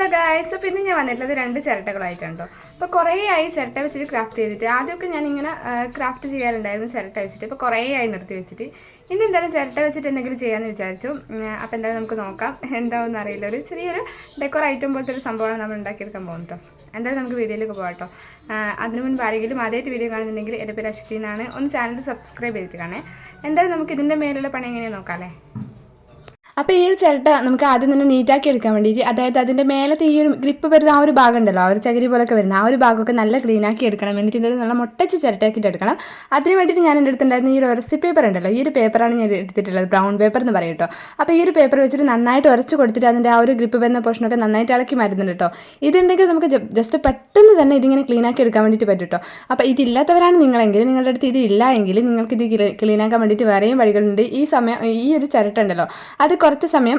Hello guys അപ്പോൾ ഇന്ന് ഞാൻ വന്നിട്ടുള്ളത് രണ്ട് ചിരട്ടകളായിട്ടുണ്ടോ അപ്പോൾ കുറേ ആയി ചിരട്ട വെച്ചിട്ട് ക്രാഫ്റ്റ് ചെയ്തിട്ട്. ആദ്യമൊക്കെ ഞാൻ ഇങ്ങനെ ക്രാഫ്റ്റ് ചെയ്യാറുണ്ടായിരുന്നു ചിരട്ട വെച്ചിട്ട്. ഇപ്പോൾ കുറേ ആയി നിർത്തി വെച്ചിട്ട്. ഇന്ന് എന്തായാലും ചിരട്ട വെച്ചിട്ട് എന്തെങ്കിലും ചെയ്യാമെന്ന് വിചാരിച്ചു. അപ്പോൾ എന്തായാലും നമുക്ക് നോക്കാം. എന്താണെന്ന് അറിയില്ല. ഒരു ചെറിയൊരു ഡെക്കോർ ഐറ്റം പോലത്തെ ഒരു സംഭവമാണ് നമ്മൾ ഉണ്ടാക്കിയെടുക്കാൻ പോകുന്നത് കേട്ടോ എന്തായാലും നമുക്ക് വീഡിയോയിലേക്ക് പോകാം അതിനു മുൻപ് ആരെങ്കിലും ആദ്യമായിട്ട് വീഡിയോ കാണുന്നുണ്ടെങ്കിൽ എന്റെ പേര് അശ്വതി എന്നാണ്. ഒന്ന് ചാനൽ സബ്സ്ക്രൈബ് ചെയ്തിട്ട് കാണേ. എന്തായാലും നമുക്ക് ഇതിന്റെ മേലുള്ള പണി എങ്ങനെയാണ് നോക്കാം അല്ലേ? അപ്പോൾ ഈ ഒരു ചിരട്ട നമുക്ക് ആദ്യം തന്നെ നീറ്റാക്കി എടുക്കാൻ വേണ്ടിയിട്ട് അതായത് അതിന്റെ മേലത്തെ ഈ ഒരു ഗ്രിപ്പ് വരുന്ന ആ ഒരു ഭാഗം ഉണ്ടല്ലോ ആ ഒരു ചകിരി പോലൊക്കെ വരുന്ന ആ ഒരു ഭാഗമൊക്കെ നല്ല ക്ലീനാക്കി എടുക്കണം. എന്നിട്ട് ഇതിൽ നല്ല മുട്ടച്ച് ചിരട്ടയാക്കിയിട്ട് എടുക്കണം. അതിന് വേണ്ടിയിട്ട് ഞാൻ എന്റെ അടുത്തുണ്ടായിരുന്ന ഈ ഒരു ഉരസി പേപ്പർ ഉണ്ടല്ലോ ഈ ഒരു പേപ്പറാണ് ഞാൻ എടുത്തിട്ടുള്ളത് ബ്രൗൺ പേപ്പർ എന്ന് പറയും കേട്ടോ. അപ്പോൾ ഈ ഒരു പേപ്പർ വെച്ചിട്ട് നന്നായിട്ട് ഉരച്ച് കൊടുത്തിട്ട് അതിന്റെ ആ ഒരു ഗ്രിപ്പ് വരുന്ന പോർഷനൊക്കെ നന്നായിട്ട് ഇളക്കി മരുന്നുണ്ട് കേട്ടോ. ഇതുണ്ടെങ്കിൽ നമുക്ക് ജസ്റ്റ് പെട്ടെന്ന് തന്നെ ഇതിങ്ങനെ ക്ലീനാക്കി എടുക്കാൻ വേണ്ടിയിട്ട് പറ്റും കേട്ടോ. അപ്പോൾ ഇതില്ലാത്തവരാണ് നിങ്ങളെങ്കിൽ നിങ്ങളുടെ അടുത്ത് ഇത് ഇല്ല എങ്കിൽ നിങ്ങൾക്ക് ഇത് ക്ലീനാക്കാൻ വേണ്ടിയിട്ട് വേറെയും വഴികളുണ്ട്. ഈ സമയം ഈ ഒരു ചിരട്ട ഉണ്ടല്ലോ അത് കുറച്ച് സമയം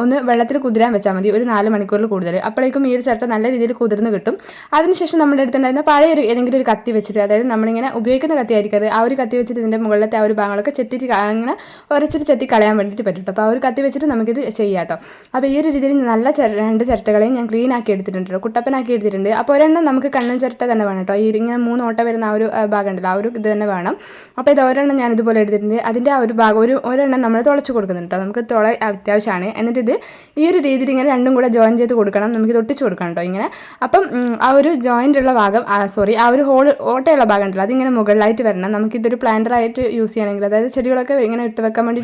ഒന്ന് വെള്ളത്തിൽ കുതിരാൻ വെച്ചാൽ മതി. ഒരു നാല് മണിക്കൂറിൽ കൂടുതൽ. അപ്പോഴേക്കും ഈ ഒരു ചിരട്ട നല്ല രീതിയിൽ കുതിർന്ന് കിട്ടും. അതിനുശേഷം നമ്മുടെ അടുത്തുണ്ടായിരുന്ന പഴയ ഒരു ഏതെങ്കിലും ഒരു കത്തി വെച്ചിട്ട് അതായത് നമ്മളിങ്ങനെ ഉപയോഗിക്കുന്ന കത്തി ആയിരിക്കും ആ ഒരു കത്തി വെച്ചിട്ട് ഇതിന്റെ മുകളിലത്തെ ആ ഒരു ഭാഗങ്ങളൊക്കെ ചെത്തിട്ട് അങ്ങനെ ഒരച്ചിട്ട് ചെത്തി കളയാൻ വേണ്ടിയിട്ട് പറ്റും അപ്പോൾ ആ ഒരു കത്തി വെച്ചിട്ട് നമുക്കിത് ചെയ്യാം കേട്ടോ അപ്പോൾ ഈ ഒരു രീതിയിൽ നല്ല രണ്ട് ചിരട്ടകളെയും ഞാൻ ക്ലീൻ ആക്കി എടുത്തിട്ടുണ്ട് കേട്ടോ കുട്ടപ്പനാക്കി എടുത്തിട്ടുണ്ട്. അപ്പോൾ ഒരെണ്ണം നമുക്ക് കണ്ണൻ ചിരട്ട തന്നെ വേണം കേട്ടോ ഈ ഇങ്ങനെ മൂന്ന് ഓട്ട വരുന്ന ആ ഒരു ഭാഗം ഉണ്ടല്ലോ ആ ഒരു ഇത് തന്നെ വേണം. അപ്പോൾ ഇത് ഒരെണ്ണം ഞാൻ ഇതുപോലെ എടുത്തിട്ടുണ്ട്. അതിന്റെ ആ ഒരു ഭാഗം ഒരു ഒരെണ്ണം നമ്മൾ തുളച്ച് കൊടുക്കുന്നുണ്ട് കേട്ടോ നമുക്ക് തുള അത്യാവശ്യമാണ്. എന്നിട്ട് ഇത് ഈ ഒരു രീതിയിൽ ഇങ്ങനെ രണ്ടും കൂടെ ജോയിൻ ചെയ്ത് കൊടുക്കണം. നമുക്ക് തൊട്ടിച്ച് കൊടുക്കണം കേട്ടോ ഇങ്ങനെ. അപ്പം ആ ഒരു ജോയിന്റ് ഉള്ള ഭാഗം സോറി ആ ഒരു ഹോൾ ഓട്ടയുള്ള ഭാഗം ഉണ്ടല്ലോ അതിങ്ങനെ മുകളിലായിട്ട് വരണം. നമുക്കിതൊരു പ്ലാന്ററായിട്ട് യൂസ് ചെയ്യണമെങ്കിൽ അതായത് ചെടികളൊക്കെ ഇങ്ങനെ ഇട്ട് വെക്കാൻ വേണ്ടി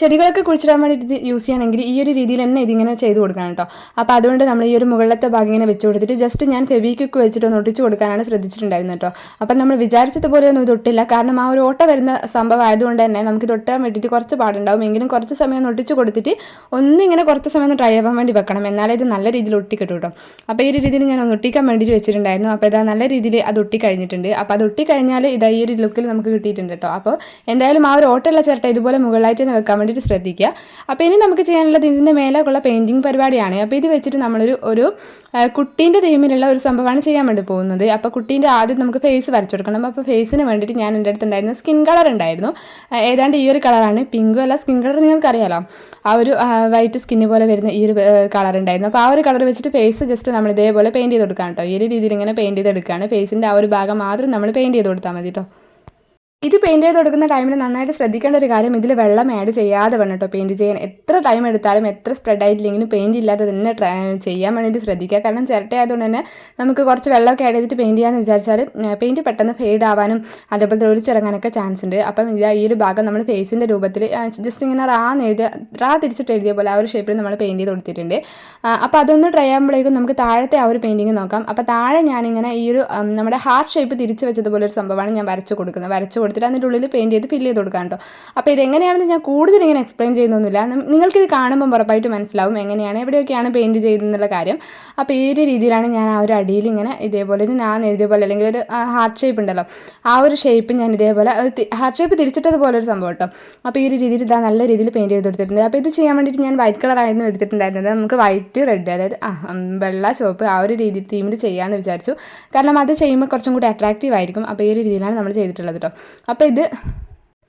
ചെടികളൊക്കെ കുഴിച്ചിടാൻ വേണ്ടിയിട്ട് യൂസ് ചെയ്യണമെങ്കിൽ ഈ ഒരു രീതിയിൽ തന്നെ ഇതിങ്ങനെ ചെയ്ത് കൊടുക്കണം കേട്ടോ. അപ്പോൾ അതുകൊണ്ട് നമ്മൾ ഈ ഒരു മുകളിലത്തെ ഭാഗം ഇങ്ങനെ വെച്ച് കൊടുത്തിട്ട് ജസ്റ്റ് ഞാൻ ഫെബിക്കൊക്കെ വെച്ചിട്ട് ഒന്ന് ഒട്ടിച്ച് കൊടുക്കാനാണ് ശ്രദ്ധിച്ചിട്ടുണ്ടായിരുന്നത് കേട്ടോ. അപ്പം നമ്മൾ വിചാരിച്ചതുപോലെ ഒന്നും ഇത് ഒട്ടില്ല. കാരണം ആ ഒരു ഓട്ട വരുന്ന സംഭവം ആയതുകൊണ്ട് തന്നെ നമുക്ക് തൊട്ടാൻ വേണ്ടിയിട്ട് കുറച്ച് പാടുണ്ടാവും. എങ്കിലും കുറച്ച് സമയം ഒന്ന് ഒട്ടിച്ച് കൊടുത്തിട്ട് ഒന്നിങ്ങനെ കുറച്ച് സമയം ഒന്ന് ട്രൈ ആവാൻ വേണ്ടി വെക്കണം. എന്നാലേ ഇത് നല്ല രീതിയിൽ ഒട്ടിക്കിട്ടും കേട്ടോ അപ്പോൾ ഈ ഒരു രീതിയിൽ ഞാൻ ഒന്ന് ഒട്ടിക്കാൻ വേണ്ടിയിട്ട് വെച്ചിട്ടുണ്ടായിരുന്നു. അപ്പോൾ ഇതാ നല്ല രീതിയിൽ അത് ഒട്ടിക്കഴിഞ്ഞിട്ടുണ്ട് അപ്പോൾ അത് ഒട്ടിക്കഴിഞ്ഞാൽ ഇതാ ഈ ഒരു ലുക്കിൽ നമുക്ക് കിട്ടിയിട്ടുണ്ട് കേട്ടോ. അപ്പോൾ എന്തായാലും ആ ഒരു ഓട്ടമുള്ള ചിരട്ട ഇതുപോലെ മുകളിലായിട്ട് തന്നെ വെക്കാൻ വേണ്ടിയിട്ട് ശ്രദ്ധിക്കുക. അപ്പോൾ ഇനി നമുക്ക് ചെയ്യാനുള്ളത് ഇതിന്റെ മേലേക്കുള്ള പെയിന്റിങ് പരിപാടിയാണ്. അപ്പോൾ ഇത് വെച്ചിട്ട് നമ്മളൊരു ഒരു കുട്ടീന്റെ തീമിലുള്ള ഒരു സംഭവമാണ് ചെയ്യാൻ വേണ്ടി പോകുന്നത്. അപ്പോൾ കുട്ടീന്റെ ആദ്യം നമുക്ക് ഫേസ് വരച്ചു കൊടുക്കണം. അപ്പോൾ ഫേസിന് വേണ്ടിയിട്ട് ഞാൻ എന്റെ അടുത്ത് ഉണ്ടായിരുന്ന സ്കിൻ കളർ ഉണ്ടായിരുന്നു. ഏതാണ്ട് ഈ ഒരു കളറാണ് പിങ്കും അല്ല സ്കിൻ കളർ നിങ്ങൾക്കറിയാലോ. ആ ഒരു വൈറ്റ് സ്കിന്ന് പോലെ വരുന്ന ഈ ഒരു കളർ ഉണ്ടായിരുന്നു. അപ്പോൾ ആ ഒരു കളർ വെച്ചിട്ട് ഫേസ് ജസ്റ്റ് നമ്മൾ ഇതേപോലെ പെയിന്റ് ചെയ്ത് കൊടുക്കാം കേട്ടോ. ഈ ഒരു രീതിയിൽ ഇങ്ങനെ പെയിന്റ് ചെയ്തെടുക്കുകയാണ്. ഫേസിന്റെ ആ ഒരു ഭാഗം മാത്രം നമ്മൾ പെയിന്റ് ചെയ്ത് കൊടുത്താൽ മതി കേട്ടോ. ഇത് പെയിന്റ് ചെയ്ത് കൊടുക്കുന്ന ടൈമിൽ നന്നായിട്ട് ശ്രദ്ധിക്കേണ്ട ഒരു കാര്യം ഇതിൽ വെള്ളം ആഡ് ചെയ്യാതെ വേണം കേട്ടോ പെയിന്റ് ചെയ്യാൻ. എത്ര ടൈം എടുത്താലും എത്ര സ്പ്രെഡ് ആയിട്ടില്ലെങ്കിലും പെയിന്റ് ഇല്ലാതെ തന്നെ ചെയ്യാൻ വേണ്ടിയിട്ട് ശ്രദ്ധിക്കുക. കാരണം ചിരട്ട ആയതുകൊണ്ട് തന്നെ നമുക്ക് കുറച്ച് വെള്ളമൊക്കെ ആഡ് ചെയ്തിട്ട് പെയിന്റ് ചെയ്യാമെന്ന് വിചാരിച്ചാൽ പെയിന്റ് പെട്ടെന്ന് ഫെയ്ഡ് ആവാനും അതേപോലെ ഒലിച്ചിറങ്ങാനൊക്കെ ചാൻസ് ഉണ്ട്. അപ്പം ഇതാ ഈ ഒരു ഭാഗം നമ്മൾ ഫേസിന്റെ രൂപത്തിൽ ജസ്റ്റ് ഇങ്ങനെ റാ എഴുതിയ റാ തിരിച്ചിട്ട് എഴുതിയ പോലെ ആ ഒരു ഷേപ്പിൽ നമ്മൾ പെയിന്റ് ചെയ്ത് കൊടുത്തിട്ടുണ്ട്. അപ്പോൾ അതൊന്ന് ട്രൈ ആകുമ്പോഴേക്കും നമുക്ക് താഴത്തെ ആ ഒരു പെയിന്റിങ് നോക്കാം. അപ്പോൾ താഴെ ഞാനിങ്ങനെ ഈ ഒരു നമ്മുടെ ഹാർട്ട് ഷേപ്പ് തിരിച്ച് വെച്ചതുപോലെ ഒരു സംഭവമാണ് ഞാൻ വരച്ച് കൊടുക്കുന്നത്. വരച്ച് കൊടുത്തിട്ട് അതിന്റെ ഉള്ളിൽ പെയിന്റ് ചെയ്ത് ഫില്ല് ചെയ്ത് കൊടുക്കാൻ കേട്ടോ അപ്പോൾ ഇതെങ്ങനെയാണെന്ന് ഞാൻ കൂടുതൽ ഇങ്ങനെ എക്സ്പ്ലെയിൻ ചെയ്യുന്നൊന്നുമില്ല. നിങ്ങൾക്കിത് കാണുമ്പോൾ ഉറപ്പായിട്ട് മനസ്സിലാവും എങ്ങനെയാണ് എവിടെയൊക്കെയാണ് പെയിന്റ് ചെയ്തെന്നുള്ള കാര്യം. അപ്പോൾ ഈ ഒരു രീതിയിലാണ് ഞാൻ ആ ഒരു അടിയിൽ ഇങ്ങനെ ഇതേപോലെ ഒരു ഞാൻ എഴുതിയ പോലെ അല്ലെങ്കിൽ ഒരു ഹാർട്ട് ഷേപ്പ് ഉണ്ടല്ലോ. ആ ഒരു ഷേപ്പ് ഞാൻ ഇതേപോലെ ഹാർട്ട് ഷേപ്പ് തിരിച്ചിട്ടതുപോലെ ഒരു സംഭവം കേട്ടോ അപ്പോൾ ഈ ഒരു രീതിയിൽ ഇതാ നല്ല രീതിയിൽ പെയിന്റ് ചെയ്ത് കൊടുത്തിട്ടുണ്ട്. അപ്പോൾ ഇത് ചെയ്യാൻ വേണ്ടിയിട്ട് ഞാൻ വൈറ്റ് കളറായിരുന്നു എടുത്തിട്ടുണ്ടായിരുന്നത്. നമുക്ക് വൈറ്റ് റെഡ് അതായത് വെള്ള ചുവപ്പ് ആ ഒരു രീതി തീമിൽ ചെയ്യാമെന്ന് വിചാരിച്ചു. കാരണം അത് ചെയ്യുമ്പോൾ കുറച്ചും കൂടി അട്രാക്റ്റീവ് ആയിരിക്കും. അപ്പോൾ ഈ ഒരു രീതിയിലാണ് നമ്മൾ ചെയ്തിട്ടുള്ളത് കേട്ടോ അപ്പോൾ ഇത്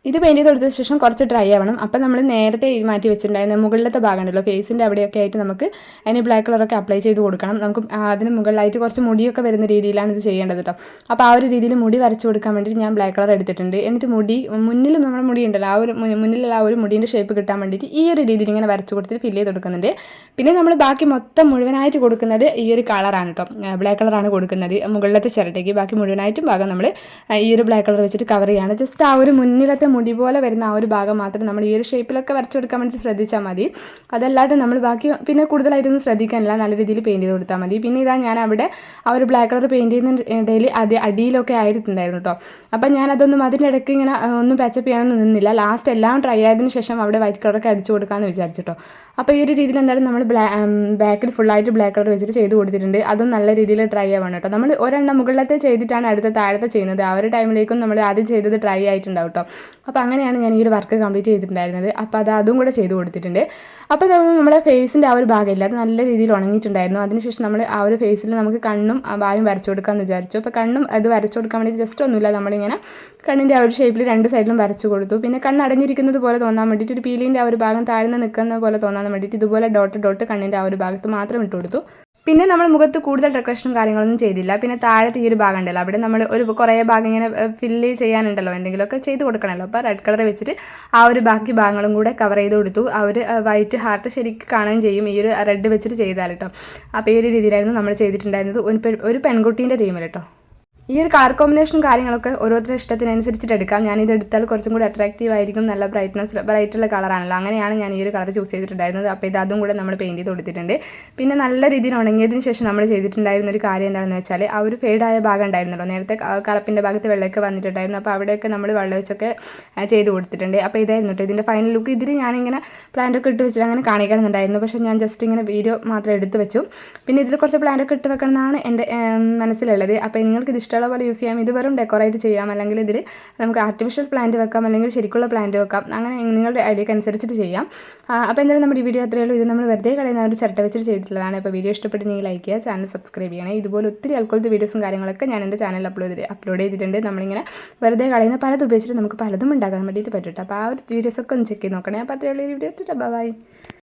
ഇത് പെയിന്റ് ചെയ്ത് കൊടുത്ത ശേഷം കുറച്ച് ഡ്രൈ ആവണം. അപ്പം നമ്മൾ നേരത്തെ മാറ്റി വെച്ചിട്ടുണ്ടായിരുന്ന മുകളിലത്തെ ഭാഗം ഉണ്ടല്ലോ ഫേസിന്റെ അവിടെയൊക്കെ ആയിട്ട് നമുക്ക് അതിന് ബ്ലാക്ക് കളറൊക്കെ അപ്ലൈ ചെയ്ത് കൊടുക്കണം. നമുക്ക് അതിന് മുകളിലായിട്ട് കുറച്ച് മുടിയൊക്കെ വരുന്ന രീതിയിലാണ് ഇത് ചെയ്യേണ്ടത് കേട്ടോ അപ്പോൾ ആ ഒരു രീതിയിൽ മുടി വരച്ച് കൊടുക്കാൻ വേണ്ടിയിട്ട് ഞാൻ ബ്ലാക്ക് കളർ എടുത്തിട്ടുണ്ട്. എന്നിട്ട് മുടി മുന്നിൽ നമ്മുടെ മുടി ഉണ്ടല്ലോ ആ ഒരു മുന്നിലുള്ള ആ ഒരു മുടീന്റെ ഷേപ്പ് കിട്ടാൻ വേണ്ടിയിട്ട് ഈ ഒരു രീതിയിൽ ഇങ്ങനെ വരച്ച് കൊടുത്തിട്ട് ഫില്ല് ചെയ്ത് കൊടുക്കുന്നുണ്ട്. പിന്നെ നമ്മൾ ബാക്കി മൊത്തം മുഴുവനായിട്ട് കൊടുക്കുന്നത് ഈ ഒരു കളറാണ് കേട്ടോ ബ്ലാക്ക് കളറാണ് കൊടുക്കുന്നത്. മുകളിലത്തെ ചിരട്ടയ്ക്ക് ബാക്കി മുഴുവനായിട്ടും ഭാഗം നമ്മൾ ഈ ഒരു ബ്ലാക്ക് കളർ വെച്ചിട്ട് കവർ ചെയ്യാണ്. ജസ്റ്റ് ആ ഒരു മുന്നിലത്തെ മുടി പോലെ വരുന്ന ആ ഒരു ഭാഗം മാത്രം നമ്മൾ ഈ ഒരു ഷേപ്പിലൊക്കെ വരച്ചു കൊടുക്കാൻ വേണ്ടി ശ്രദ്ധിച്ചാൽ മതി. അതല്ലാതെ നമ്മൾ ബാക്കി പിന്നെ കൂടുതലായിട്ടൊന്നും ശ്രദ്ധിക്കാനില്ല. നല്ല രീതിയിൽ പെയിന്റ് ചെയ്ത് കൊടുത്താൽ മതി. പിന്നെ ഇതാ ഞാൻ അവിടെ ആ ഒരു ബ്ലാക്ക് കളർ പെയിന്റ് ചെയ്യുന്ന ഇടയിൽ അത് അടിയിലൊക്കെ ആയിട്ടുണ്ടായിരുന്നു കേട്ടോ അപ്പം ഞാൻ അതൊന്നും അതിന്റെ ഇടയ്ക്ക് ഇങ്ങനെ ഒന്നും പാച്ചപ്പ് ചെയ്യാനൊന്നും നിന്നില്ല. ലാസ്റ്റ് എല്ലാം ട്രൈ ആയതിനു ശേഷം അവിടെ വൈറ്റ് കളറൊക്കെ അടിച്ചു കൊടുക്കാമെന്ന് വിചാരിച്ചിട്ടോ അപ്പോൾ ഈ ഒരു രീതിയിൽ എന്തായാലും നമ്മൾ ബ്ലാ ബാക്കിൽ ഫുള്ളായിട്ട് ബ്ലാക്ക് കളർ വെച്ചിട്ട് ചെയ്ത് കൊടുത്തിട്ടുണ്ട്. അതും നല്ല രീതിയിൽ ട്രൈ ആവണം കേട്ടോ നമ്മൾ ഒരെണ്ണം മുകളിലത്തെ ചെയ്തിട്ടാണ് അടുത്ത താഴത്തെ ചെയ്യുന്നത്. ആ ഒരു ടൈമിലേക്കും നമ്മൾ ആദ്യം ചെയ്തത് ട്രൈ ആയിട്ടുണ്ടാവും കേട്ടോ അപ്പോൾ അങ്ങനെയാണ് ഞാൻ ഈ ഒരു വർക്ക് കംപ്ലീറ്റ് ചെയ്തിട്ടുണ്ടായിരുന്നത്. അപ്പോൾ അത് അതും കൂടെ ചെയ്ത് കൊടുത്തിട്ടുണ്ട്. അപ്പോൾ നമ്മൾ നമ്മുടെ ഫേസിന്റെ ആ ഒരു ഭാഗമില്ല. അത് നല്ല രീതിയിൽ ഉണങ്ങിയിട്ടുണ്ടായിരുന്നു. അതിനുശേഷം നമ്മൾ ആ ഒരു ഫേസിൽ നമുക്ക് കണ്ണും വായും വരച്ചു കൊടുക്കാമെന്ന് വിചാരിച്ചു. അപ്പോൾ കണ്ണും അത് വരച്ചു കൊടുക്കാൻ വേണ്ടി ജസ്റ്റ് ഒന്നുമില്ല. നമ്മളിങ്ങനെ കണ്ണിന്റെ ആ ഒരു ഷേപ്പിൽ രണ്ട് സൈഡിലും വരച്ചു കൊടുത്തു. പിന്നെ കണ്ണ് അടഞ്ഞിരിക്കുന്നത് പോലെ തോന്നാൻ വേണ്ടിയിട്ട് ഒരു പീലിന്റെ ആ ഒരു ഭാഗം താഴ്ന്ന് നിൽക്കുന്ന പോലെ തോന്നാൻ വേണ്ടിയിട്ട് ഇതുപോലെ ഡോട്ട് ഡോട്ട് കണ്ണിന്റെ ആ ഒരു ഭാഗത്ത് മാത്രം ഇട്ട് കൊടുത്തു. പിന്നെ നമ്മൾ മുഖത്ത് കൂടുതൽ ഡെക്കറേഷനും കാര്യങ്ങളൊന്നും ചെയ്തില്ല. പിന്നെ താഴത്തെ ഈ ഒരു ഭാഗം ഉണ്ടല്ലോ. അവിടെ നമ്മൾ ഒരു കുറേ ഭാഗം ഇങ്ങനെ ഫില്ല് ചെയ്യാനുണ്ടല്ലോ. എന്തെങ്കിലുമൊക്കെ ചെയ്ത് കൊടുക്കണമല്ലോ. അപ്പോൾ റെഡ് കളർ വെച്ചിട്ട് ആ ഒരു ബാക്കി ഭാഗങ്ങളും കൂടെ കവർ ചെയ്ത് കൊടുത്തു. ആ ഒരു വൈറ്റ് ഹാർട്ട് ശരിക്കും കാണുകയും ചെയ്യും. ഈ ഒരു റെഡ് വെച്ചിട്ട് ചെയ്താൽ കേട്ടോ. അപ്പോൾ ഈ ഒരു രീതിയിലായിരുന്നു നമ്മൾ ചെയ്തിട്ടുണ്ടായിരുന്നത്. ഒരു പെൺകുട്ടീന്റെ തീമിൽ കേട്ടോ. ഈ ഒരു കളർ കോമ്പിനേഷനും കാര്യങ്ങളൊക്കെ ഓരോരുത്തരുടെ ഇഷ്ടത്തിനനുസരിച്ചിട്ട് എടുക്കാം. ഇത് എടുത്താൽ കുറച്ചും കൂടി അട്രാക്റ്റീവ് ആയിരിക്കും നല്ല ബ്രൈറ്റ്നസ് ബ്രൈറ്റുള്ള കളറാണല്ലോ അങ്ങനെയാണ് ഞാൻ ഈ ഒരു കളർ ചൂസ് ചെയ്തിട്ടുണ്ടായിരുന്നത്. അപ്പോൾ ഇത് അതും കൂടെ നമ്മൾ പെയിന്റ് ചെയ്ത് കൊടുത്തിട്ടുണ്ട്. പിന്നെ നല്ല രീതിയിൽ ഉണങ്ങിയതിന് ശേഷം നമ്മൾ ചെയ്തിട്ടുണ്ടായിരുന്ന ഒരു കാര്യം എന്താണെന്ന് വെച്ചാൽ ആ ഒരു ഫേഡായ ഭാഗം ഉണ്ടായിരുന്നല്ലോ. നേരത്തെ കറപ്പിന്റെ ഭാഗത്ത് വെള്ളമൊക്കെ വന്നിട്ടുണ്ടായിരുന്നു. അപ്പോൾ അവിടെയൊക്കെ നമ്മൾ വെള്ളം വെച്ചൊക്കെ ചെയ്ത് കൊടുത്തിട്ടുണ്ട്. അപ്പോൾ ഇതായിരുന്നു കേട്ടോ ഇതിന്റെ ഫൈനൽ ലുക്ക് ഇതിൽ ഞാനിങ്ങനെ പ്ലാന്റൊക്കെ ഇട്ട് വെച്ചിട്ട് അങ്ങനെ കാണിക്കണമെന്നുണ്ടായിരുന്നു. പക്ഷേ ഞാൻ ജസ്റ്റ് ഇങ്ങനെ വീഡിയോ മാത്രം എടുത്ത് വെച്ചു. പിന്നെ ഇതിൽ കുറച്ച് പ്ലാന്റൊക്കെ ഇട്ട് വെക്കണം എന്നാണ് എന്റെ മനസ്സിലുള്ളത്. അപ്പോൾ നിങ്ങൾക്ക് ഇത് ഇഷ്ടമുള്ള പോലെ യൂസ് ചെയ്യാം. ഇത് വെറും ഡെക്കറേറ്റ് ചെയ്യാം. അല്ലെങ്കിൽ ഇതിൽ നമുക്ക് ആർട്ടിഫിഷ്യൽ പ്ലാന്റ് വെക്കാം. അല്ലെങ്കിൽ ശരിക്കുള്ള പ്ലാന്റ് വെക്കാം. അങ്ങനെ നിങ്ങളുടെ ഐഡിയക്ക് അനുസരിച്ചിട്ട് ചെയ്യാം. അപ്പോൾ എന്തായാലും നമ്മുടെ ഈ വീഡിയോ അത്രയേ ഉള്ളൂ. ഇത് നമ്മൾ വെറുതെ കളയുന്ന ഒരു ചിരട്ട വെച്ചിട്ട് ചെയ്തിട്ടുള്ളതാണ്. അപ്പോൾ വീഡിയോ ഇഷ്ടപ്പെട്ടെങ്കിൽ ലൈക്ക് ചെയ്യുക ചാനൽ സബ്സ്ക്രൈബ് ചെയ്യണേ. ഇതുപോലെ ഒത്തിരി അൽക്കോളത്തെ വീഡിയോസും കാര്യങ്ങളൊക്കെ ഞാൻ എന്റെ ചാനലിൽ അപ്ലോഡ് ചെയ്ത് അപ്ലോഡ് ചെയ്തിട്ടുണ്ട്. നമ്മളിങ്ങനെ വെറുതെ കളയുന്ന പലതും ഉപയോഗിച്ചിട്ട് നമുക്ക് പലതും ഉണ്ടാക്കാൻ വേണ്ടിയിട്ട് പറ്റും അപ്പോൾ ആ ഒരു വീഡിയോസൊക്കെ ഒന്ന് ചെക്ക് ചെയ്ത് നോക്കണേ. അപ്പോൾ അത്രയുള്ള ഒരു വീഡിയോ ബൈ